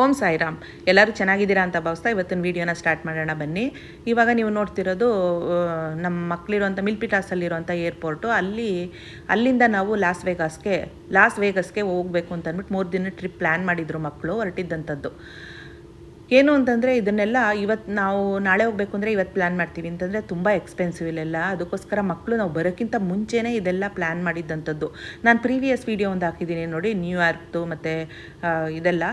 ಓಂ ಸಾಯಿರಾಮ್. ಎಲ್ಲರೂ ಚೆನ್ನಾಗಿದ್ದೀರಾ ಅಂತ ಭಾವಿಸ್ತಾ ಇವತ್ತಿನ ವೀಡಿಯೋನ ಸ್ಟಾರ್ಟ್ ಮಾಡೋಣ ಬನ್ನಿ. ಇವಾಗ ನೀವು ನೋಡ್ತಿರೋದು ನಮ್ಮ ಮಕ್ಕಳಿರುವಂಥ ಮಿಲ್ಪಿಟಾಸಲ್ಲಿರುವಂಥ ಏರ್ಪೋರ್ಟು. ಅಲ್ಲಿ, ಅಲ್ಲಿಂದ ನಾವು ಲಾಸ್ ವೇಗಾಸ್ಗೆ, ಲಾಸ್ ವೇಗಸ್ಗೆ ಹೋಗಬೇಕು ಅಂತ ಅಂದ್ಬಿಟ್ಟು ಮೂರು ದಿನ ಟ್ರಿಪ್ ಪ್ಲ್ಯಾನ್ ಮಾಡಿದ್ರು ಮಕ್ಕಳು ಹೊರಟಿದ್ದಂಥದ್ದು. ಏನು ಅಂತಂದರೆ ಇದನ್ನೆಲ್ಲ ಇವತ್ತು ನಾವು ನಾಳೆ ಹೋಗಬೇಕು ಅಂದರೆ ಇವತ್ತು ಪ್ಲ್ಯಾನ್ ಮಾಡ್ತೀವಿ. ಅಂತಂದರೆ ತುಂಬ ಎಕ್ಸ್ಪೆನ್ಸಿವ್ ಇಲ್ಲೆಲ್ಲ. ಅದಕ್ಕೋಸ್ಕರ ಮಕ್ಕಳು ನಾವು ಬರೋಕ್ಕಿಂತ ಮುಂಚೆನೇ ಇದೆಲ್ಲ ಪ್ಲ್ಯಾನ್ ಮಾಡಿದ್ದಂಥದ್ದು. ನಾನು ಪ್ರೀವಿಯಸ್ ವೀಡಿಯೋ ಒಂದು ಹಾಕಿದ್ದೀನಿ ನೋಡಿ ನ್ಯೂಯಾರ್ಕ್ದು ಮತ್ತು ಇದೆಲ್ಲ.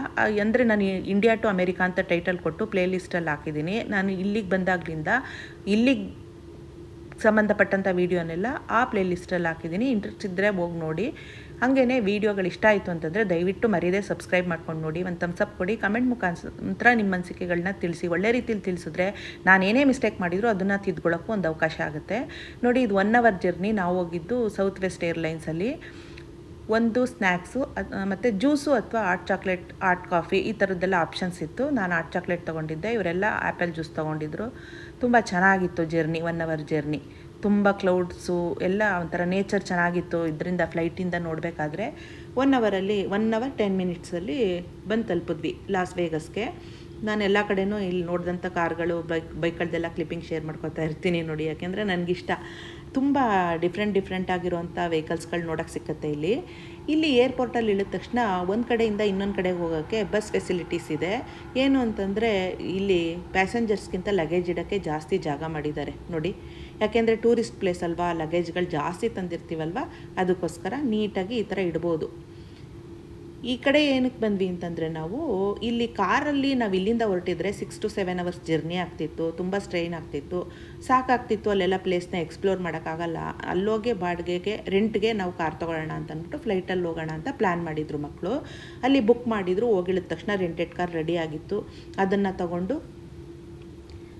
ಅಂದರೆ ನಾನು ಇಂಡಿಯಾ ಟು ಅಮೇರಿಕಾ ಅಂತ ಟೈಟಲ್ ಕೊಟ್ಟು ಪ್ಲೇ ಲಿಸ್ಟಲ್ಲಿ ಹಾಕಿದ್ದೀನಿ. ನಾನು ಇಲ್ಲಿಗೆ ಬಂದಾಗಲಿಂದ ಇಲ್ಲಿಗೆ ಸಂಬಂಧಪಟ್ಟಂಥ ವೀಡಿಯೋನೆಲ್ಲ ಆ ಪ್ಲೇ ಲಿಸ್ಟಲ್ಲಿ ಹಾಕಿದ್ದೀನಿ. ಇಂಟ್ರೆಸ್ಟ್ ಇದ್ದರೆ ಹೋಗಿ ನೋಡಿ. ಹಾಗೇ ವೀಡಿಯೋಗಳು ಇಷ್ಟ ಆಯಿತು ಅಂತಂದರೆ ದಯವಿಟ್ಟು ಮರೀದೆ ಸಬ್ಸ್ಕ್ರೈಬ್ ಮಾಡ್ಕೊಂಡು ನೋಡಿ, ಒಂದು ತಮ್ಸಪ್ ಕೊಡಿ ಕಮೆಂಟ್ ಮುಖಾಂತರ ನಿಮ್ಮ ಅನಿಸಿಕೆಗಳನ್ನ ತಿಳಿಸಿ, ಒಳ್ಳೆ ರೀತಿಯಲ್ಲಿ ತಿಳಿಸಿದ್ರೆ ನಾನು ಏನೇ ಮಿಸ್ಟೇಕ್ ಮಾಡಿದರೂ ಅದನ್ನು ತಿದ್ಕೊಳ್ಳೋಕ್ಕೂ ಒಂದು ಅವಕಾಶ ಆಗುತ್ತೆ. ನೋಡಿ, ಇದು ಒನ್ ಅವರ್ ಜರ್ನಿ ನಾವು ಹೋಗಿದ್ದು ಸೌತ್ ವೆಸ್ಟ್ ಏರ್ಲೈನ್ಸಲ್ಲಿ ಒಂದು ಸ್ನ್ಯಾಕ್ಸು ಮತ್ತು ಜ್ಯೂಸು ಅಥವಾ ಹಾಟ್ ಚಾಕ್ಲೇಟ್ ಹಾಟ್ ಕಾಫಿ ಈ ಥರದ್ದೆಲ್ಲ ಆಪ್ಷನ್ಸ್ ಇತ್ತು. ನಾನು ಹಾಟ್ ಚಾಕ್ಲೇಟ್ ತೊಗೊಂಡಿದ್ದೆ, ಇವರೆಲ್ಲ ಆ್ಯಪಲ್ ಜ್ಯೂಸ್ ತೊಗೊಂಡಿದ್ರು. ತುಂಬ ಚೆನ್ನಾಗಿತ್ತು ಜರ್ನಿ ಒನ್ ಅವರ್ ಜರ್ನಿ ತುಂಬ ಕ್ಲೌಡ್ಸು ಎಲ್ಲ ಒಂಥರ ನೇಚರ್ ಚೆನ್ನಾಗಿತ್ತು ಇದರಿಂದ ಫ್ಲೈಟಿಂದ ನೋಡಬೇಕಾದ್ರೆ ಒನ್ ಅವರಲ್ಲಿ ಒನ್ ಅವರ್ ಟೆನ್ ಮಿನಿಟ್ಸಲ್ಲಿ ಬಂದು ತಲುಪಿದ್ವಿ ಲಾಸ್ ವೇಗಸ್ಗೆ ನಾನು ಎಲ್ಲ ಕಡೆಯೂ ಇಲ್ಲಿ ನೋಡಿದಂಥ ಕಾರ್ಗಳು, ಬೈಕ್ ಬೈಕ್ಗಳದ್ದೆಲ್ಲ ಕ್ಲಿಪ್ಪಿಂಗ್ ಶೇರ್ ಮಾಡ್ಕೊತಾ ಇರ್ತೀನಿ ನೋಡಿ, ಯಾಕೆಂದರೆ ನನಗಿಷ್ಟ. ತುಂಬ ಡಿಫ್ರೆಂಟ್ ಡಿಫ್ರೆಂಟ್ ಆಗಿರುವಂಥ ವೆಹಿಕಲ್ಸ್ಗಳು ನೋಡೋಕ್ಕೆ ಸಿಕ್ಕತ್ತೆ ಇಲ್ಲಿ. ಇಲ್ಲಿ ಏರ್ಪೋರ್ಟಲ್ಲಿ ಇಳಿದ ತಕ್ಷಣ ಒಂದು ಕಡೆಯಿಂದ ಇನ್ನೊಂದು ಕಡೆಗೆ ಹೋಗೋಕ್ಕೆ ಬಸ್ ಫೆಸಿಲಿಟೀಸ್ ಇದೆ. ಏನು ಅಂತಂದರೆ ಇಲ್ಲಿ ಪ್ಯಾಸೆಂಜರ್ಸ್ಗಿಂತ ಲಗೇಜ್ ಇಡೋಕ್ಕೆ ಜಾಸ್ತಿ ಜಾಗ ಮಾಡಿದ್ದಾರೆ. ನೋಡಿ ಯಾಕೆಂದರೆ ಟೂರಿಸ್ಟ್ ಪ್ಲೇಸ್ ಅಲ್ವಾ ಲಗೇಜ್ಗಳು ಜಾಸ್ತಿ ತಂದಿರ್ತೀವಲ್ವ, ಅದಕ್ಕೋಸ್ಕರ ನೀಟಾಗಿ ಈ ಥರ ಇಡ್ಬೋದು. ಈ ಕಡೆ ಏನಕ್ಕೆ ಬಂದ್ವಿ ಅಂತಂದರೆ ನಾವು, ಇಲ್ಲಿ ಕಾರಲ್ಲಿ ನಾವು ಇಲ್ಲಿಂದ ಹೊರಟಿದ್ರೆ six to seven hours journey ಆಗ್ತಿತ್ತು, ತುಂಬ ಸ್ಟ್ರೈನ್ ಆಗ್ತಿತ್ತು. ಸಾಕಾಗ್ತಿತ್ತು, ಅಲ್ಲೆಲ್ಲ ಪ್ಲೇಸ್ನ ಎಕ್ಸ್ಪ್ಲೋರ್ ಮಾಡೋಕ್ಕಾಗಲ್ಲ. ಅಲ್ಲೋಗೆ ಬಾಡಿಗೆಗೆ ರೆಂಟ್ಗೆ ನಾವು ಕಾರ್ ತೊಗೊಳ್ಳೋಣ ಅಂತ ಅಂದ್ಬಿಟ್ಟು ಫ್ಲೈಟಲ್ಲಿ ಹೋಗೋಣ ಅಂತ ಪ್ಲ್ಯಾನ್ ಮಾಡಿದರು ಮಕ್ಕಳು ಅಲ್ಲಿ ಬುಕ್ ಮಾಡಿದರು, ಹೋಗಿಳಿದ ತಕ್ಷಣ ರೆಂಟೆಡ್ ಕಾರ್ ರೆಡಿ ಆಗಿತ್ತು. ಅದನ್ನು ತಗೊಂಡು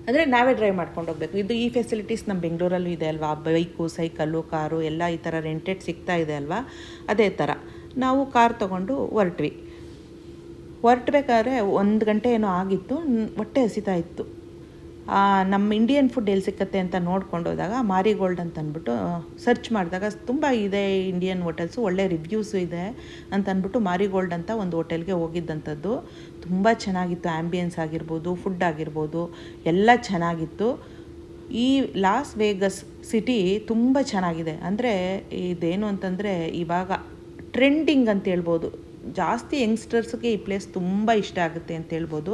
ಅಂದರೆ ನಾವೇ ಡ್ರೈವ್ ಮಾಡ್ಕೊಂಡು ಹೋಗ್ಬೇಕು. ಇದು ಈ ಫೆಸಿಲಿಟೀಸ್ ನಮ್ಮ ಬೆಂಗಳೂರಲ್ಲೂ ಇದೆ ಅಲ್ವಾ? ಬೈಕು ಸೈಕಲ್ಲು ಕಾರು ಎಲ್ಲ ಈ ಥರ ರೆಂಟೆಡ್ ಸಿಗ್ತಾ ಇದೆ ಅಲ್ವಾ? ಅದೇ ಥರ ನಾವು ಕಾರ್ ತೊಗೊಂಡು ಹೊರಟ್ವಿ. ಹೊರಟ್ಬೇಕಾದ್ರೆ ಒಂದು ಗಂಟೆ ಏನೋ ಆಗಿತ್ತು, ಹೊಟ್ಟೆ ಹಸಿತಾ ಇತ್ತು. ನಮ್ಮ ಇಂಡಿಯನ್ ಫುಡ್ ಎಲ್ಲಿ ಸಿಕ್ಕತ್ತೆ ಅಂತ ನೋಡ್ಕೊಂಡು ಹೋದಾಗ, ಮಾರಿಗೋಲ್ಡ್ ಅಂತ ಅಂದ್ಬಿಟ್ಟು ಸರ್ಚ್ ಮಾಡಿದಾಗ ತುಂಬ ಇದೆ ಇಂಡಿಯನ್ ಹೋಟೆಲ್ಸು ಒಳ್ಳೆ ರಿವ್ಯೂಸು ಇದೆ ಅಂತ ಅಂದ್ಬಿಟ್ಟು ಮಾರಿಗೋಲ್ಡ್ ಅಂತ ಒಂದು ಹೋಟೆಲ್ಗೆ ಹೋಗಿದ್ದಂಥದ್ದು. ತುಂಬ ಚೆನ್ನಾಗಿತ್ತು ಆ್ಯಂಬಿಯನ್ಸ್ ಆಗಿರ್ಬೋದು ಫುಡ್ ಆಗಿರ್ಬೋದು, ಎಲ್ಲ ಚೆನ್ನಾಗಿತ್ತು. ಈ ಲಾಸ್ ವೇಗಸ್ ಸಿಟಿ ತುಂಬ ಚೆನ್ನಾಗಿದೆ. ಅಂದರೆ ಇದೇನು ಅಂತಂದರೆ ಇವಾಗ ಟ್ರೆಂಡಿಂಗ್ ಅಂತ ಹೇಳ್ಬೋದು. ಜಾಸ್ತಿ ಯಂಗ್ಸ್ಟರ್ಸ್ಗೆ ಈ ಪ್ಲೇಸ್ ತುಂಬ ಇಷ್ಟ ಆಗುತ್ತೆ ಅಂತ ಹೇಳ್ಬೋದು.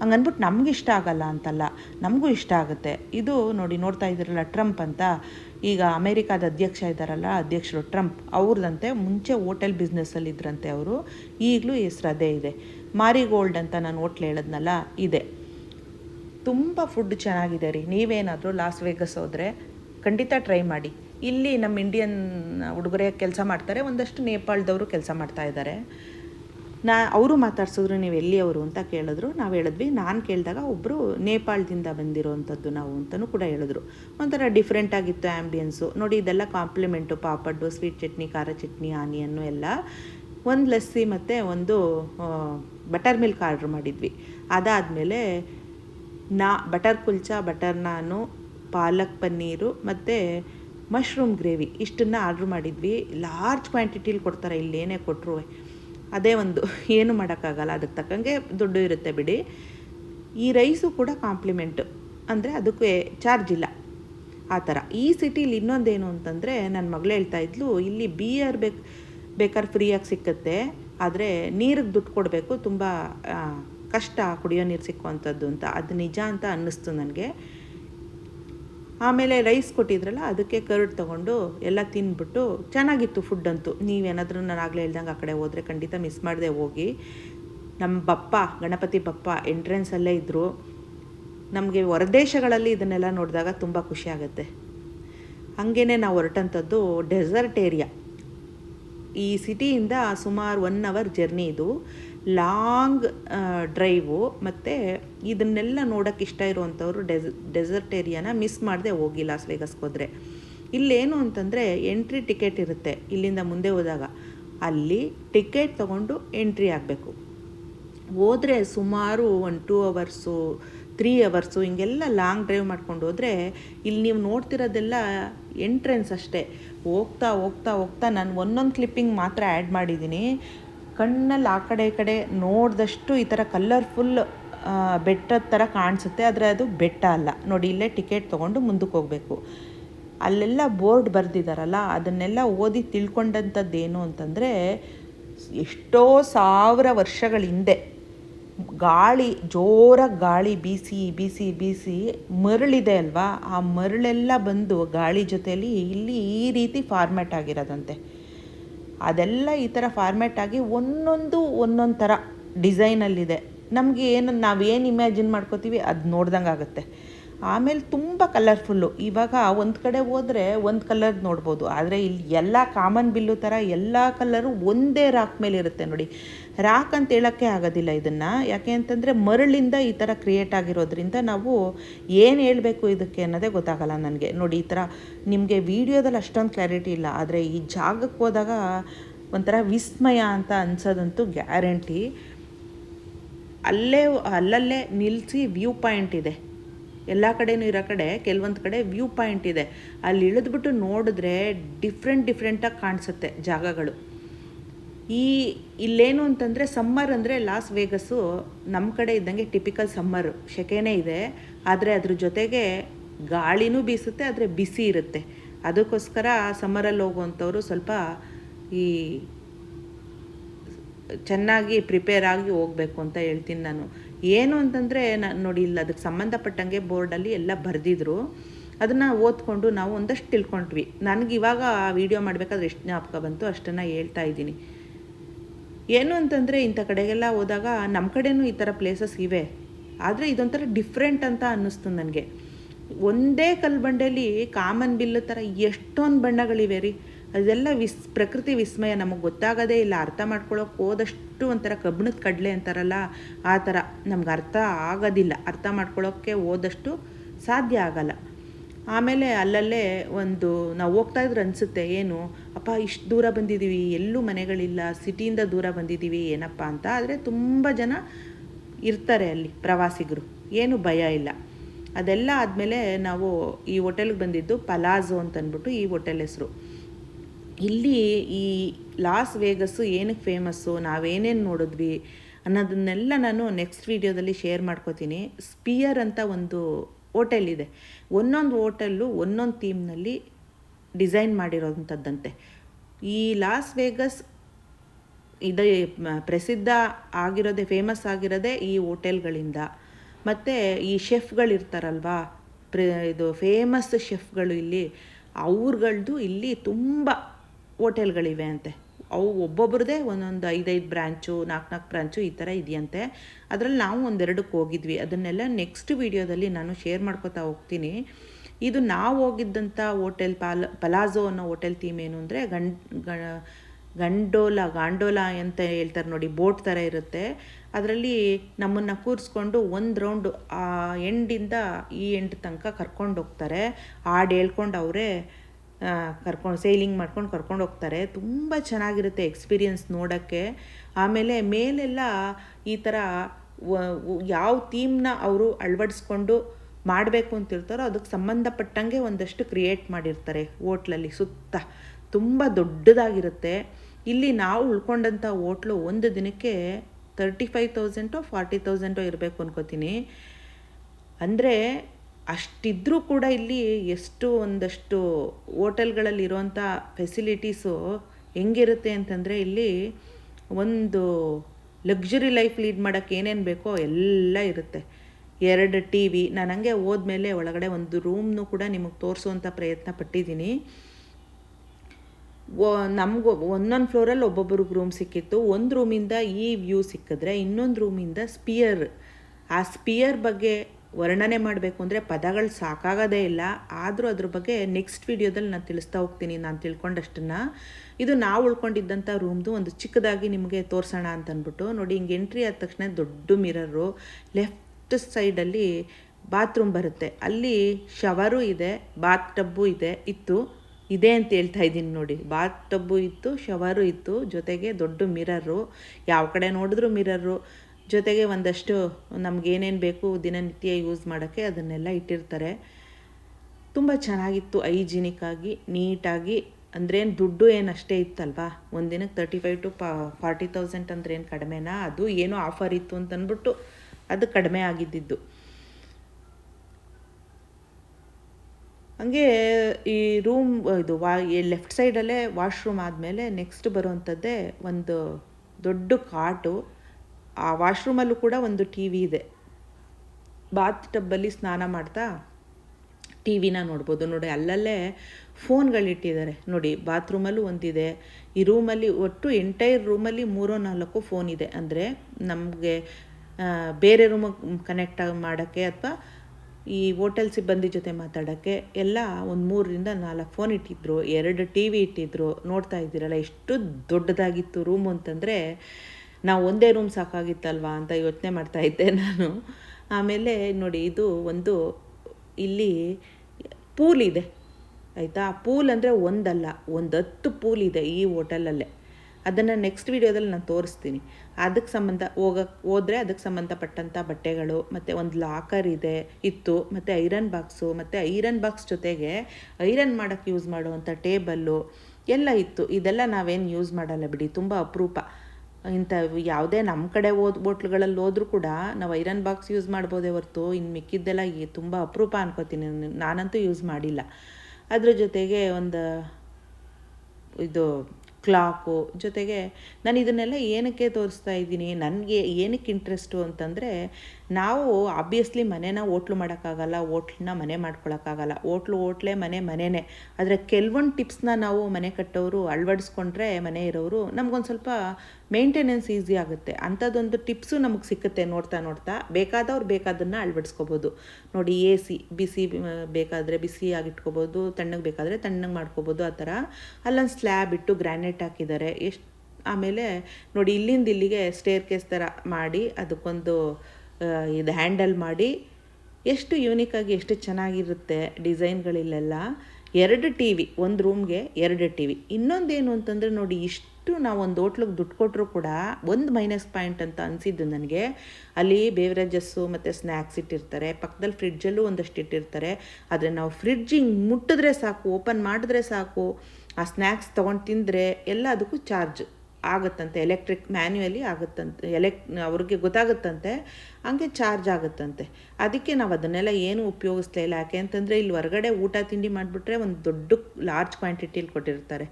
ಹಂಗನ್ಬಿಟ್ಟು ನಮ್ಗೆ ಇಷ್ಟ ಆಗಲ್ಲ ಅಂತಲ್ಲ, ನಮಗೂ ಇಷ್ಟ ಆಗುತ್ತೆ. ಇದು ನೋಡಿ ನೋಡ್ತಾ ಇದ್ದೀರಲ್ಲ ಟ್ರಂಪ್ ಅಂತ. ಈಗ ಅಮೇರಿಕಾದ ಅಧ್ಯಕ್ಷ ಇದ್ದಾರಲ್ಲ, ಅಧ್ಯಕ್ಷರು ಟ್ರಂಪ್ ಅವ್ರದಂತೆ ಮುಂಚೆ ಹೋಟೆಲ್ ಬಿಸ್ನೆಸ್ಸಲ್ಲಿ ಇದ್ರಂತೆ ಅವರು. ಈಗಲೂ ಹೆಸ್ರು ಅದೇ ಇದೆ. ಮಾರಿಗೋಲ್ಡ್ ಅಂತ ನಾನು ಹೋಟ್ಲ್ ಹೇಳಿದ್ನಲ್ಲ, ಇದೆ. ತುಂಬ ಫುಡ್ ಚೆನ್ನಾಗಿದೆ ರೀ. ನೀವೇನಾದರೂ ಲಾಸ್ ವೇಗಸ್ ಹೋದರೆ ಖಂಡಿತ ಟ್ರೈ ಮಾಡಿ. ಇಲ್ಲಿ ನಮ್ಮ ಇಂಡಿಯನ್ ಹುಡುಗರೇ ಕೆಲಸ ಮಾಡ್ತಾರೆ, ಒಂದಷ್ಟು ನೇಪಾಳದವರು ಕೆಲಸ ಮಾಡ್ತಾ ಇದ್ದಾರೆ. ನಾ, ಅವರು ಮಾತಾಡ್ಸಿದ್ರು, ನೀವು ಎಲ್ಲಿಯವರು ಅಂತ ಕೇಳಿದ್ರು. ನಾವು ಹೇಳಿದ್ವಿ, ನಾನು ಕೇಳಿದಾಗ ಒಬ್ಬರು ನೇಪಾಳದಿಂದ ಬಂದಿರೋವಂಥದ್ದು ನಾವು ಅಂತಲೂ ಕೂಡ ಹೇಳಿದ್ರು. ಒಂಥರ ಡಿಫ್ರೆಂಟ್ ಆಗಿತ್ತು ಆ್ಯಂಬಿಯನ್ಸು ನೋಡಿ, ಇದೆಲ್ಲ ಕಾಂಪ್ಲಿಮೆಂಟು ಪಾಪಡ್ಡು ಸ್ವೀಟ್ ಚಟ್ನಿ, ಖಾರ ಚಟ್ನಿ ಆನಿಯನ್ನು ಎಲ್ಲ. ಒಂದು ಲಸ್ಸಿ ಮತ್ತು ಒಂದು ಬಟರ್ ಮಿಲ್ಕ್ ಆರ್ಡ್ರ್ ಮಾಡಿದ್ವಿ. ಅದಾದಮೇಲೆ ನಾ, ಬಟರ್ ಕುಲ್ಚಾ, ಬಟರ್ ನಾನು, ಪಾಲಕ್ ಪನ್ನೀರು ಮತ್ತು ಮಶ್ರೂಮ್ ಗ್ರೇವಿ ಇಷ್ಟನ್ನು ಆರ್ಡ್ರ್ ಮಾಡಿದ್ವಿ. ಲಾರ್ಜ್ ಕ್ವಾಂಟಿಟಿಲಿ ಕೊಡ್ತಾರೆ ಇಲ್ಲಿ ಏನೇ ಕೊಟ್ಟರು ಅದೇ ಒಂದು, ಏನು ಮಾಡೋಕ್ಕಾಗಲ್ಲ, ಅದಕ್ಕೆ ತಕ್ಕಂಗೆ ದುಡ್ಡು ಇರುತ್ತೆ ಬಿಡಿ. ಈ ರೈಸು ಕೂಡ ಕಾಂಪ್ಲಿಮೆಂಟು. ಅಂದರೆ ಅದಕ್ಕೆ ಚಾರ್ಜ್ ಇಲ್ಲ. ಆ ಥರ. ಈ ಸಿಟಿಲಿ ಇನ್ನೊಂದೇನು ಅಂತಂದರೆ ನನ್ನ ಮಗಳು ಹೇಳ್ತಾ ಇದ್ಲು, ಇಲ್ಲಿ ಬಿಯರ್ ಬೇಕು ಬೇಕಾದ್ರೆ ಫ್ರೀಯಾಗಿ ಸಿಕ್ಕತ್ತೆ. ಆದರೆ ನೀರಿಗೆ ದುಡ್ಡು ಕೊಡಬೇಕು, ತುಂಬ ಕಷ್ಟ ಕುಡಿಯೋ ನೀರು ಸಿಕ್ಕುವಂಥದ್ದು ಅಂತ. ಅದು ನಿಜ ಅಂತ ಅನ್ನಿಸ್ತು ನನಗೆ. ಆಮೇಲೆ ರೈಸ್ ಕೊಟ್ಟಿದ್ರಲ್ಲ, ಅದಕ್ಕೆ ಕರ್ಡ್ ತೊಗೊಂಡು ಎಲ್ಲ ತಿಂದ್ಬಿಟ್ಟು ಚೆನ್ನಾಗಿತ್ತು ಫುಡ್ ಅಂತೂ. ನೀವೇನಾದರೂ ನಾನು ಆಗಲೇ ಹೇಳ್ದಂಗೆ ಆ ಕಡೆ ಹೋದರೆ ಖಂಡಿತ ಮಿಸ್ ಮಾಡದೆ ಹೋಗಿ. ನಮ್ಮ ಬಪ್ಪ, ಗಣಪತಿ ಬಪ್ಪ ಎಂಟ್ರೆನ್ಸಲ್ಲೇ ಇದ್ದರು ನಮಗೆ ಹೊರದೇಶಗಳಲ್ಲಿ ಇದನ್ನೆಲ್ಲ ನೋಡಿದಾಗ ತುಂಬ ಖುಷಿ ಆಗುತ್ತೆ. ಹಾಗೇ ನಾವು ಹೊರಟಂಥದ್ದು ಡೆಸರ್ಟ್ ಏರಿಯಾ ಈ ಸಿಟಿಯಿಂದ ಸುಮಾರು ಒನ್ ಅವರ್ ಜರ್ನಿ ಇದು. ಲಾಂಗ್ ಡ್ರೈವು ಮತ್ತು ಇದನ್ನೆಲ್ಲ ನೋಡೋಕ್ಕೆ ಇಷ್ಟ ಇರುವಂಥವ್ರು ಡೆಸ್ ಡೆಸರ್ಟ್ ಏರಿಯಾನ ಮಿಸ್ ಮಾಡದೆ ಹೋಗಿ ಲಾಸ್ ವೇಗಸ್ಗೆ ಹೋದರೆ. ಇಲ್ಲೇನು ಅಂತಂದರೆ ಎಂಟ್ರಿ ಟಿಕೆಟ್ ಇರುತ್ತೆ ಇಲ್ಲಿಂದ ಮುಂದೆ ಹೋದಾಗ. ಅಲ್ಲಿ ಟಿಕೆಟ್ ತಗೊಂಡು ಎಂಟ್ರಿ ಆಗಬೇಕು. ಹೋದರೆ ಸುಮಾರು ಒಂದು ಟೂ ಅವರ್ಸು ತ್ರೀ ಅವರ್ಸು ಹಿಂಗೆಲ್ಲ ಲಾಂಗ್ ಡ್ರೈವ್ ಮಾಡ್ಕೊಂಡು ಹೋದರೆ ಇಲ್ಲಿ ನೀವು ನೋಡ್ತಿರೋದೆಲ್ಲ ಎಂಟ್ರೆನ್ಸ್ ಅಷ್ಟೇ. ಹೋಗ್ತಾ ಹೋಗ್ತಾ ಹೋಗ್ತಾ ನಾನು ಒಂದೊಂದು ಕ್ಲಿಪ್ಪಿಂಗ್ ಮಾತ್ರ ಆ್ಯಡ್ ಮಾಡಿದ್ದೀನಿ. ಕಣ್ಣಲ್ಲಿ ಆ ಕಡೆ, ಈ ಕಡೆ ನೋಡಿದಷ್ಟು ಈ ಥರ ಕಲರ್ಫುಲ್ ಬೆಟ್ಟದ ಥರ ಕಾಣಿಸುತ್ತೆ. ಆದರೆ ಅದು ಬೆಟ್ಟ ಅಲ್ಲ. ನೋಡಿ, ಇಲ್ಲೇ ಟಿಕೆಟ್ ತೊಗೊಂಡು ಮುಂದಕ್ಕೆ ಹೋಗಬೇಕು. ಅಲ್ಲೆಲ್ಲ ಬೋರ್ಡ್ ಬರೆದಿದ್ದಾರಲ್ಲ ಅದನ್ನೆಲ್ಲ ಓದಿ ತಿಳ್ಕೊಂಡಂಥದ್ದೇನು ಅಂತಂದರೆ ಎಷ್ಟೋ ಸಾವಿರ ವರ್ಷಗಳ ಹಿಂದೆ ಗಾಳಿ ಜೋರಾಗಿ ಗಾಳಿ ಬೀಸಿ ಬೀಸಿ ಬೀಸಿ ಮರಳಿದೆ ಅಲ್ವಾ? ಆ ಮರಳೆಲ್ಲ ಬಂದು ಗಾಳಿ ಜೊತೆಯಲ್ಲಿ ಇಲ್ಲಿ ಈ ರೀತಿ ಫಾರ್ಮ್ಯಾಟ್ ಆಗಿರೋದಂತೆ. ಅದೆಲ್ಲ ಈ ಥರ ಫಾರ್ಮ್ಯಾಟ್ ಆಗಿ ಒಂದೊಂದು ಒಂದೊಂದು ಥರ ಡಿಸೈನಲ್ಲಿದೆ ನಮಗೆ ಏನು ನಾವೇನು ಇಮ್ಯಾಜಿನ್ ಮಾಡ್ಕೋತೀವಿ ಅದು ನೋಡ್ದಂಗೆ ಆಗುತ್ತೆ ಆಮೇಲೆ ತುಂಬ ಕಲರ್ಫುಲ್ಲು ಇವಾಗ ಒಂದು ಕಡೆ ಹೋದರೆ ಒಂದು ಕಲರ್ ನೋಡ್ಬೋದು. ಆದರೆ ಇಲ್ಲಿ ಎಲ್ಲ ಕಾಮನ್ ಬಿಲ್ಲು ಥರ ಎಲ್ಲ ಕಲರು ಒಂದೇ ರಾಕ್ ಮೇಲೆ ಇರುತ್ತೆ ನೋಡಿ. ರಾಕ್ ಅಂತ ಹೇಳೋಕ್ಕೆ ಆಗೋದಿಲ್ಲ ಇದನ್ನು. ಯಾಕೆ ಅಂತಂದರೆ ಮರಳಿಂದ ಈ ಥರ ಕ್ರಿಯೇಟ್ ಆಗಿರೋದ್ರಿಂದ ನಾವು ಏನು ಹೇಳಬೇಕು ಇದಕ್ಕೆ ಅನ್ನೋದೇ ಗೊತ್ತಾಗಲ್ಲ ನನಗೆ. ನೋಡಿ, ಈ ಥರ ನಿಮಗೆ ವೀಡಿಯೋದಲ್ಲಿ ಅಷ್ಟೊಂದು ಕ್ಲಾರಿಟಿ ಇಲ್ಲ. ಆದರೆ ಈ ಜಾಗಕ್ಕೆ ಹೋದಾಗ ಒಂಥರ ವಿಸ್ಮಯ ಅಂತ ಅನ್ಸೋದಂತೂ ಗ್ಯಾರಂಟಿ ಅಲ್ಲೇ, ಅಲ್ಲಲ್ಲೇ ನಿಲ್ಲಿಸಿ ವ್ಯೂ ಪಾಯಿಂಟ್ ಇದೆ. ಎಲ್ಲ ಕಡೆನೂ ಇರೋ ಕಡೆ ಕೆಲವೊಂದು ಕಡೆ ವ್ಯೂ ಪಾಯಿಂಟ್ ಇದೆ. ಅಲ್ಲಿ ಇಳಿದ್ಬಿಟ್ಟು ನೋಡಿದ್ರೆ ಡಿಫ್ರೆಂಟ್ ಡಿಫ್ರೆಂಟಾಗಿ ಕಾಣಿಸುತ್ತೆ ಜಾಗಗಳು. ಈ ಇಲ್ಲೇನು ಅಂತಂದರೆ ಸಮ್ಮರ್ ಅಂದರೆ ಲಾಸ್ ವೇಗಸ್ಸು ನಮ್ಮ ಕಡೆ ಇದ್ದಂಗೆ ಟಿಪಿಕಲ್ ಸಮ್ಮರ್ ಸೆಕೆನೇ ಇದೆ. ಆದರೆ ಅದ್ರ ಜೊತೆಗೆ ಗಾಳಿನೂ ಬೀಸುತ್ತೆ, ಆದರೆ ಬಿಸಿ ಇರುತ್ತೆ. ಅದಕ್ಕೋಸ್ಕರ ಸಮ್ಮರಲ್ಲಿ ಹೋಗುವಂಥವ್ರು ಸ್ವಲ್ಪ ಈ ಚೆನ್ನಾಗಿ ಪ್ರಿಪೇರ್ ಆಗಿ ಹೋಗಬೇಕು ಅಂತ ಹೇಳ್ತೀನಿ ನಾನು. ಏನು ಅಂತಂದರೆ ನಾನು ನೋಡಿ ಇಲ್ಲ ಅದಕ್ಕೆ ಸಂಬಂಧಪಟ್ಟಂಗೆ ಬೋರ್ಡಲ್ಲಿ ಎಲ್ಲ ಬರೆದಿದ್ರು. ಅದನ್ನು ಓದ್ಕೊಂಡು ನಾವು ಒಂದಷ್ಟು ತಿಳ್ಕೊಂಡ್ವಿ. ನನಗೆ ಇವಾಗ ಆ ವಿಡಿಯೋ ಮಾಡಬೇಕಾದ್ರೆ ಎಷ್ಟು ಜ್ಞಾಪಕ ಬಂತು ಅಷ್ಟನ್ನು ಹೇಳ್ತಾ ಇದ್ದೀನಿ. ಏನು ಅಂತಂದರೆ, ಇಂಥ ಕಡೆಗೆಲ್ಲ ಹೋದಾಗ ನಮ್ಮ ಕಡೆನೂ ಈ ಥರ ಪ್ಲೇಸಸ್ ಇವೆ. ಆದರೆ ಇದೊಂಥರ ಡಿಫ್ರೆಂಟ್ ಅಂತ ಅನ್ನಿಸ್ತು ನನಗೆ. ಒಂದೇ ಕಲ್ಬಂಡೆಯಲ್ಲಿ ಕಾಮನ್ ಬಿಲ್ಲು ಥರ ಎಷ್ಟೊಂದು ಬಣ್ಣಗಳಿವೆ ರೀ. ಅದೆಲ್ಲ ವಿಸ್, ಪ್ರಕೃತಿ ವಿಸ್ಮಯ ನಮಗೆ ಗೊತ್ತಾಗೋದೇ ಇಲ್ಲ. ಅರ್ಥ ಮಾಡ್ಕೊಳ್ಳೋಕೆ ಹೋದಷ್ಟು ಒಂಥರ ಕಬ್ಬಣದ ಕಡಲೆ ಅಂತಾರಲ್ಲ, ಆ ಥರ ನಮ್ಗೆ ಅರ್ಥ ಆಗೋದಿಲ್ಲ. ಅರ್ಥ ಮಾಡ್ಕೊಳ್ಳೋಕ್ಕೆ ಹೋದಷ್ಟು ಸಾಧ್ಯ ಆಗಲ್ಲ. ಆಮೇಲೆ ಅಲ್ಲಲ್ಲೇ ಒಂದು ನಾವು ಹೋಗ್ತಾ ಇದ್ರೆ ಅನಿಸುತ್ತೆ, ಏನು? ಅಪ್ಪ, ಇಷ್ಟು ದೂರ ಬಂದಿದ್ದೀವಿ ಎಲ್ಲೂ ಮನೆಗಳಿಲ್ಲ, ಸಿಟಿಯಿಂದ ದೂರ ಬಂದಿದ್ದೀವಿ ಏನಪ್ಪ ಅಂತ? ಆದರೆ ತುಂಬ ಜನ ಇರ್ತಾರೆ ಅಲ್ಲಿ, ಪ್ರವಾಸಿಗರು. ಏನು ಭಯ ಇಲ್ಲ. ಅದೆಲ್ಲ ಆದಮೇಲೆ ನಾವು ಈ ಹೋಟೆಲ್ಗೆ ಬಂದಿದ್ದು ಪಲಾಝೋ ಅಂತ ಅಂದ್ಬಿಟ್ಟು ಈ ಹೋಟೆಲ್ ಹೆಸರು. ಇಲ್ಲಿ ಈ ಲಾಸ್ ವೇಗಸ್ಸು ಏನಕ್ಕೆ ಫೇಮಸ್ಸು ನಾವೇನೇನು ನೋಡಿದ್ವಿ ಅನ್ನೋದನ್ನೆಲ್ಲ ನಾನು ನೆಕ್ಸ್ಟ್ ವೀಡಿಯೋದಲ್ಲಿ ಶೇರ್ ಮಾಡ್ಕೋತೀನಿ. ಸ್ಪಿಯರ್ ಅಂತ ಒಂದು ಹೋಟೆಲ್ ಇದೆ. ಒಂದೊಂದು ಹೋಟೆಲ್ಲು ಒಂದೊಂದು ಥೀಮ್ನಲ್ಲಿ ಡಿಸೈನ್ ಮಾಡಿರೋಂಥದ್ದಂತೆ. ಈ ಲಾಸ್ ವೇಗಸ್ ಇದು ಪ್ರಸಿದ್ಧ ಆಗಿರೋದೇ ಫೇಮಸ್ ಆಗಿರೋದೇ ಈ ಹೋಟೆಲ್ಗಳಿಂದ ಮತ್ತು ಈ ಶೆಫ್ಗಳಿರ್ತಾರಲ್ವಾ ಪ್ರ, ಇದು ಫೇಮಸ್ ಶೆಫ್ಗಳು ಇಲ್ಲಿ, ಅವ್ರಗಳ್ದು ಇಲ್ಲಿ ತುಂಬ ಹೋಟೆಲ್ಗಳಿವೆ ಅಂತೆ. ಅವು ಒಬ್ಬೊಬ್ರದ್ದೇ ಒಂದೊಂದು ಐದೈದು ಬ್ರ್ಯಾಂಚು ನಾಲ್ಕು ನಾಲ್ಕು ಬ್ರ್ಯಾಂಚು ಈ ಥರ ಇದೆಯಂತೆ. ಅದರಲ್ಲಿ ನಾವು ಒಂದೆರಡಕ್ಕೆ ಹೋಗಿದ್ವಿ. ಅದನ್ನೆಲ್ಲ ನೆಕ್ಸ್ಟ್ ವೀಡಿಯೋದಲ್ಲಿ ನಾನು ಶೇರ್ ಮಾಡ್ಕೋತಾ ಹೋಗ್ತೀನಿ. ಇದು ನಾವು ಹೋಗಿದ್ದಂಥ ಹೋಟೆಲ್ ಪಾಲ ಪಲಾಜೋ ಅನ್ನೋ ಹೋಟೆಲ್ ಥೀಮ್ ಏನು ಅಂದರೆ ಗಂಡ್ ಗಂಡೋಲ, ಗಾಂಡೋಲ ಅಂತ ಹೇಳ್ತಾರೆ ನೋಡಿ, ಬೋಟ್ ಥರ ಇರುತ್ತೆ. ಅದರಲ್ಲಿ ನಮ್ಮನ್ನು ಕೂರಿಸ್ಕೊಂಡು ಒಂದು ರೌಂಡು ಆ ಎಂಡಿಂದ ಈ ಎಂಡ್ ತನಕ ಕರ್ಕೊಂಡು ಹೋಗ್ತಾರೆ. ಹಾಡು ಹೇಳ್ಕೊಂಡು ಅವರೇ ಕರ್ಕೊಂಡು ಸೇಲಿಂಗ್ ಮಾಡ್ಕೊಂಡು ಕರ್ಕೊಂಡು ಹೋಗ್ತಾರೆ. ತುಂಬ ಚೆನ್ನಾಗಿರುತ್ತೆ ಎಕ್ಸ್ಪೀರಿಯನ್ಸ್ ನೋಡೋಕ್ಕೆ. ಆಮೇಲೆ ಮೇಲೆಲ್ಲ ಈ ಥರ ಯಾವ ಥೀಮ್ನ ಅವರು ಅಳವಡಿಸ್ಕೊಂಡು ಮಾಡಬೇಕು ಅಂತ ಇರ್ತಾರೋ ಅದಕ್ಕೆ ಸಂಬಂಧಪಟ್ಟಂಗೆ ಒಂದಷ್ಟು ಕ್ರಿಯೇಟ್ ಮಾಡಿರ್ತಾರೆ ಹೋಟ್ಲಲ್ಲಿ ಸುತ್ತ. ತುಂಬ ದೊಡ್ಡದಾಗಿರುತ್ತೆ. ಇಲ್ಲಿ ನಾವು ಉಳ್ಕೊಂಡಂಥ ಹೋಟ್ಲು ಒಂದು ದಿನಕ್ಕೆ ತರ್ಟಿ ಫೈವ್ ತೌಸಂಡೋ ಫಾರ್ಟಿ ತೌಸಂಡೋ ಇರಬೇಕು ಅನ್ಕೋತೀನಿ. ಅಂದರೆ ಅಷ್ಟಿದ್ರೂ ಕೂಡ ಇಲ್ಲಿ ಎಷ್ಟು ಒಂದಷ್ಟು ಹೋಟೆಲ್ಗಳಲ್ಲಿ ಇರುವಂಥ ಫೆಸಿಲಿಟೀಸು ಹೆಂಗಿರುತ್ತೆ ಅಂತಂದರೆ ಇಲ್ಲಿ ಒಂದು ಲಕ್ಸುರಿ ಲೈಫ್ ಲೀಡ್ ಮಾಡೋಕ್ಕೆ ಏನೇನು ಬೇಕೋ ಎಲ್ಲ ಇರುತ್ತೆ. ಎರಡು ಟಿ ವಿ ನಾನು ಹಂಗೆ ಹೋದ್ಮೇಲೆ ಒಳಗಡೆ ಒಂದು ರೂಮ್ನು ಕೂಡ ನಿಮಗೆ ತೋರಿಸುವಂಥ ಪ್ರಯತ್ನ ಪಟ್ಟಿದ್ದೀನಿ. ನಮಗೂ ಒಂದೊಂದು ಫ್ಲೋರಲ್ಲಿ ಒಬ್ಬೊಬ್ರಿಗೆ ರೂಮ್ ಸಿಕ್ಕಿತ್ತು. ಒಂದು ರೂಮಿಂದ ಈ ವ್ಯೂ ಸಿಕ್ಕಿದ್ರೆ ಇನ್ನೊಂದು ರೂಮಿಂದ ಸ್ಪಿಯರ್ ಆ ಸ್ಪಿಯರ್ ಬಗ್ಗೆ ವರ್ಣನೆ ಮಾಡಬೇಕು ಅಂದರೆ ಪದಗಳು ಸಾಕಾಗೋದೇ ಇಲ್ಲ. ಆದರೂ ಅದ್ರ ಬಗ್ಗೆ ನೆಕ್ಸ್ಟ್ ವಿಡಿಯೋದಲ್ಲಿ ನಾನು ತಿಳಿಸ್ತಾ ಹೋಗ್ತೀನಿ. ನಾನು ತಿಳ್ಕೊಂಡಷ್ಟನ್ನು. ಇದು ನಾವು ಉಳ್ಕೊಂಡಿದ್ದಂಥ ರೂಮ್ದು ಒಂದು ಚಿಕ್ಕದಾಗಿ ನಿಮಗೆ ತೋರಿಸೋಣ ಅಂತ ಅಂದ್ಬಿಟ್ಟು ನೋಡಿ, ಹಿಂಗೆ ಎಂಟ್ರಿ ಆದ ತಕ್ಷಣ ದೊಡ್ಡ ಮಿರರು ಲೆಫ್ಟ್ ಸೈಡಲ್ಲಿ ಬಾತ್ರೂಮ್ ಬರುತ್ತೆ. ಅಲ್ಲಿ ಶವರು ಇದೆ ಬಾತ್ ಟಬ್ಬು ಇದೆ, ಇತ್ತು. ಇದೆ ಅಂತ ಹೇಳ್ತಾ ಇದ್ದೀನಿ ನೋಡಿ. ಬಾತ್ ಟಬ್ಬು ಇತ್ತು ಶವರು ಇತ್ತು. ಜೊತೆಗೆ ದೊಡ್ಡ ಮಿರರು ಯಾವ ಕಡೆ ನೋಡಿದ್ರು ಮಿರರು ಜೊತೆಗೆ ಒಂದಷ್ಟು ನಮಗೇನೇನು ಬೇಕು ದಿನನಿತ್ಯ ಯೂಸ್ ಮಾಡೋಕ್ಕೆ ಅದನ್ನೆಲ್ಲ ಇಟ್ಟಿರ್ತಾರೆ. ತುಂಬ ಚೆನ್ನಾಗಿತ್ತು ಐಜಿನಿಕ್ಕಾಗಿ ನೀಟಾಗಿ. ಅಂದ್ರೇನು ದುಡ್ಡು ಏನು ಅಷ್ಟೇ ಇತ್ತಲ್ವಾ? ಒಂದಿನಕ್ಕೆ ತರ್ಟಿ ಫೈವ್ ಟು ಪಾ ಫಾರ್ಟಿ ತೌಸಂಡ್ ಅಂದ್ರೆ ಏನು ಕಡಿಮೆನಾ? ಅದು ಏನೋ ಆಫರ್ ಇತ್ತು ಅಂತಂದ್ಬಿಟ್ಟು ಅದು ಕಡಿಮೆ ಆಗಿದ್ದಿದ್ದು. ಹಂಗೆ ಈ ರೂಮ್ ಇದು ವಾ ಲೆಫ್ಟ್ ಸೈಡಲ್ಲೇ ವಾಶ್ರೂಮ್ ಆದಮೇಲೆ ನೆಕ್ಸ್ಟ್ ಬರುವಂಥದ್ದೇ ಒಂದು ದೊಡ್ಡ ಕಾಟು. ಆ ವಾಶ್ರೂಮಲ್ಲೂ ಕೂಡ ಒಂದು ಟಿ ವಿ ಇದೆ. ಬಾತ್ ಟಬ್ಬಲ್ಲಿ ಸ್ನಾನ ಮಾಡ್ತಾ ಟಿ ವಿನ ನೋಡ್ಬೋದು. ನೋಡಿ, ಅಲ್ಲಲ್ಲೇ ಫೋನ್ಗಳಿಟ್ಟಿದ್ದಾರೆ. ನೋಡಿ, ಬಾತ್ರೂಮಲ್ಲೂ ಒಂದಿದೆ. ಈ ರೂಮಲ್ಲಿ ಒಟ್ಟು ಎಂಟೈರ್ ರೂಮಲ್ಲಿ ಮೂರೋ ನಾಲ್ಕು ಫೋನ್ ಇದೆ. ಅಂದರೆ ನಮಗೆ ಬೇರೆ ರೂಮಿಗೆ ಕನೆಕ್ಟ್ ಮಾಡೋಕ್ಕೆ ಅಥವಾ ಈ ಹೋಟೆಲ್ ಸಿಬ್ಬಂದಿ ಜೊತೆ ಮಾತಾಡೋಕ್ಕೆ ಎಲ್ಲ ಒಂದು ಮೂರರಿಂದ ನಾಲ್ಕು ಫೋನ್ ಇಟ್ಟಿದ್ರು. ಎರಡು ಟಿ ವಿ ಇಟ್ಟಿದ್ರು. ನೋಡ್ತಾ ಇದ್ದೀರಲ್ಲ, ಎಷ್ಟು ದೊಡ್ಡದಾಗಿತ್ತು ರೂಮು ಅಂತಂದರೆ ನಾವು ಒಂದೇ ರೂಮ್ ಸಾಕಾಗಿತ್ತಲ್ವಾ ಅಂತ ಯೋಚನೆ ಮಾಡ್ತಾ ಇದ್ದೆ ನಾನು. ಆಮೇಲೆ ನೋಡಿ, ಇದು ಒಂದು ಇಲ್ಲಿ ಪೂಲ್ ಇದೆ, ಆಯಿತಾ? ಪೂಲ್ ಅಂದರೆ ಒಂದಲ್ಲ ಒಂದು ಹತ್ತು ಪೂಲ್ ಇದೆ ಈ ಹೋಟೆಲಲ್ಲೇ. ಅದನ್ನು ನೆಕ್ಸ್ಟ್ ವೀಡಿಯೋದಲ್ಲಿ ನಾನು ತೋರಿಸ್ತೀನಿ. ಅದಕ್ಕೆ ಸಂಬಂಧ ಹೋಗಕ್ಕೆ ಹೋದರೆ ಅದಕ್ಕೆ ಸಂಬಂಧಪಟ್ಟಂಥ ಬಟ್ಟೆಗಳು, ಮತ್ತು ಒಂದು ಲಾಕರ್ ಇದೆ, ಇತ್ತು, ಮತ್ತು ಐರನ್ ಬಾಕ್ಸು, ಮತ್ತು ಐರನ್ ಬಾಕ್ಸ್ ಜೊತೆಗೆ ಐರನ್ ಮಾಡೋಕ್ಕೆ ಯೂಸ್ ಮಾಡುವಂಥ ಟೇಬಲ್ಲು ಎಲ್ಲ ಇತ್ತು. ಇದೆಲ್ಲ ನಾವೇನು ಯೂಸ್ ಮಾಡಲ್ಲ ಬಿಡಿ, ತುಂಬ ಅಪರೂಪ. ಇಂಥ ಯಾವುದೇ ನಮ್ಮ ಕಡೆ ಓದ್ ಬೋಟ್ಲ್ಗಳಲ್ಲಿ ಹೋದ್ರೂ ಕೂಡ ನಾವು ಐರನ್ ಬಾಕ್ಸ್ ಯೂಸ್ ಮಾಡ್ಬೋದೇ ಹೊರತು ಇನ್ನು ಮಿಕ್ಕಿದ್ದೆಲ್ಲ ತುಂಬ ಅಪರೂಪ ಅನ್ಕೋತೀನಿ. ನಾನಂತೂ ಯೂಸ್ ಮಾಡಿಲ್ಲ. ಅದರ ಜೊತೆಗೆ ಒಂದು ಇದು ಕ್ಲಾಕು ಜೊತೆಗೆ ನಾನು ಇದನ್ನೆಲ್ಲ ಏನಕ್ಕೆ ತೋರಿಸ್ತಾ ಇದ್ದೀನಿ? ನನಗೆ ಏನಕ್ಕೆ ಇಂಟ್ರೆಸ್ಟು ಅಂತಂದರೆ ನಾವು ಆಬ್ವಿಯಸ್ಲಿ ಮನೆನ ಓಟ್ಲು ಮಾಡೋಕ್ಕಾಗಲ್ಲ, ಓಟ್ಲನ್ನ ಮನೆ ಮಾಡ್ಕೊಳಕ್ಕಾಗಲ್ಲ. ಓಟ್ಲು ಓಟ್ಲೆ ಮನೆ ಮನೆಯೇ ಆದರೆ ಕೆಲವೊಂದು ಟಿಪ್ಸ್ನ ನಾವು ಮನೆ ಕಟ್ಟೋರು ಅಳವಡಿಸ್ಕೊಂಡ್ರೆ ಮನೆ ಇರೋರು ನಮಗೊಂದು ಸ್ವಲ್ಪ ಮೇಂಟೆನೆನ್ಸ್ ಈಸಿ ಆಗುತ್ತೆ. ಅಂಥದ್ದೊಂದು ಟಿಪ್ಸು ನಮಗೆ ಸಿಕ್ಕುತ್ತೆ ನೋಡ್ತಾ ನೋಡ್ತಾ. ಬೇಕಾದವ್ರು ಬೇಕಾದನ್ನು ಅಳವಡಿಸ್ಕೋಬೋದು. ನೋಡಿ ಎ ಸಿ ಬಿಸಿ ಬೇಕಾದರೆ ಬಿಸಿ ಆಗಿಟ್ಕೋಬೋದು, ತಣ್ಣಗೆ ಬೇಕಾದರೆ ತಣ್ಣಗೆ ಮಾಡ್ಕೋಬೋದು, ಆ ಥರ. ಅಲ್ಲೊಂದು ಸ್ಲ್ಯಾಬ್ ಇಟ್ಟು ಗ್ರ್ಯಾನೈಟ್ ಹಾಕಿದ್ದಾರೆ. ಎಷ್ಟು, ಆಮೇಲೆ ನೋಡಿ ಇಲ್ಲಿಂದ ಇಲ್ಲಿಗೆ ಸ್ಟೇರ್ ಕೇಸ್ ಥರ ಮಾಡಿ ಅದಕ್ಕೊಂದು ಇದು ಹ್ಯಾಂಡಲ್ ಮಾಡಿ ಎಷ್ಟು ಯೂನಿಕಾಗಿ ಎಷ್ಟು ಚೆನ್ನಾಗಿರುತ್ತೆ ಡಿಸೈನ್ಗಳಿಲ್ಲೆಲ್ಲ. ಎರಡು ಟಿ ವಿ ಒಂದು ರೂಮ್ಗೆ ಎರಡು ಟಿ ವಿ ಇನ್ನೊಂದೇನು ಅಂತಂದರೆ ನೋಡಿ, ಇಷ್ಟು ನಾವು ಒಂದು ಹೋಟ್ಲಿಗೆ ದುಡ್ಡು ಕೊಟ್ಟರು ಕೂಡ ಒಂದು ಮೈನಸ್ ಪಾಯಿಂಟ್ ಅಂತ ಅನಿಸಿದ್ದು ನನಗೆ. ಅಲ್ಲಿ ಬೇವ್ರೇಜಸ್ಸು ಮತ್ತು ಸ್ನ್ಯಾಕ್ಸ್ ಇಟ್ಟಿರ್ತಾರೆ ಪಕ್ಕದಲ್ಲಿ ಫ್ರಿಡ್ಜಲ್ಲೂ ಒಂದಷ್ಟು ಇಟ್ಟಿರ್ತಾರೆ. ಆದರೆ ನಾವು ಫ್ರಿಡ್ಜಿಂಗ್ ಮುಟ್ಟಿದ್ರೆ ಸಾಕು ಓಪನ್ ಮಾಡಿದ್ರೆ ಸಾಕು, ಆ ಸ್ನ್ಯಾಕ್ಸ್ ತೊಗೊಂಡು ತಿಂದರೆ ಎಲ್ಲ ಅದಕ್ಕೂ ಚಾರ್ಜ್ ಆಗುತ್ತಂತೆ ಎಲೆಕ್ಟ್ರಿಕ್ ಮ್ಯಾನ್ಯುವಲಿ ಆಗುತ್ತಂತೆ ಎಲೆಕ್ ಅವ್ರಿಗೆ ಗೊತ್ತಾಗುತ್ತಂತೆ, ಹಂಗೆ ಚಾರ್ಜ್ ಆಗುತ್ತಂತೆ. ಅದಕ್ಕೆ ನಾವು ಅದನ್ನೆಲ್ಲ ಏನು ಉಪಯೋಗಿಸ್ಲೇ ಇಲ್ಲ. ಯಾಕೆ ಅಂತಂದರೆ ಇಲ್ಲಿ ಹೊರಗಡೆ ಊಟ ತಿಂಡಿ ಮಾಡಿಬಿಟ್ರೆ ಒಂದು ದೊಡ್ಡ ಲಾರ್ಜ್ ಕ್ವಾಂಟಿಟಿಯಲ್ಲಿ ಕೊಟ್ಟಿರ್ತಾರೆ.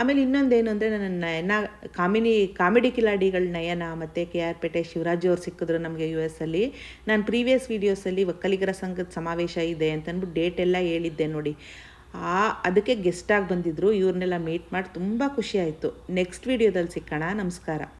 ಆಮೇಲೆ ಇನ್ನೊಂದೇನು ಅಂದರೆ ನನ್ನ ನಯನ, ಕಾಮಿನಿ, ಕಾಮಿಡಿ ಕಿಲಾಡಿಗಳ ನಯನ ಮತ್ತು ಕೆ ಆರ್ ಪೇಟೆ ಶಿವರಾಜ್ ಅವ್ರು ಸಿಕ್ಕಿದ್ರು ನಮಗೆ ಯು ಎಸ್ ಅಲ್ಲಿ. ನಾನು ಪ್ರೀವಿಯಸ್ ವೀಡಿಯೋಸಲ್ಲಿ ಒಕ್ಕಲಿಗರ ಸಂಘದ ಸಮಾವೇಶ ಇದೆ ಅಂತಂದ್ಬಿಟ್ಟು ಡೇಟ್ ಎಲ್ಲ ಹೇಳಿದ್ದೆ ನೋಡಿ. ಆ ಅದಕ್ಕೆ ಗೆಸ್ಟಾಗಿ ಬಂದಿದ್ದರು ಇವ್ರನ್ನೆಲ್ಲ ಮೀಟ್ ಮಾಡಿ ತುಂಬ ಖುಷಿಯಾಯಿತು ನೆಕ್ಸ್ಟ್ ವೀಡಿಯೋದಲ್ಲಿ ಸಿಕ್ಕೋಣ ನಮಸ್ಕಾರ.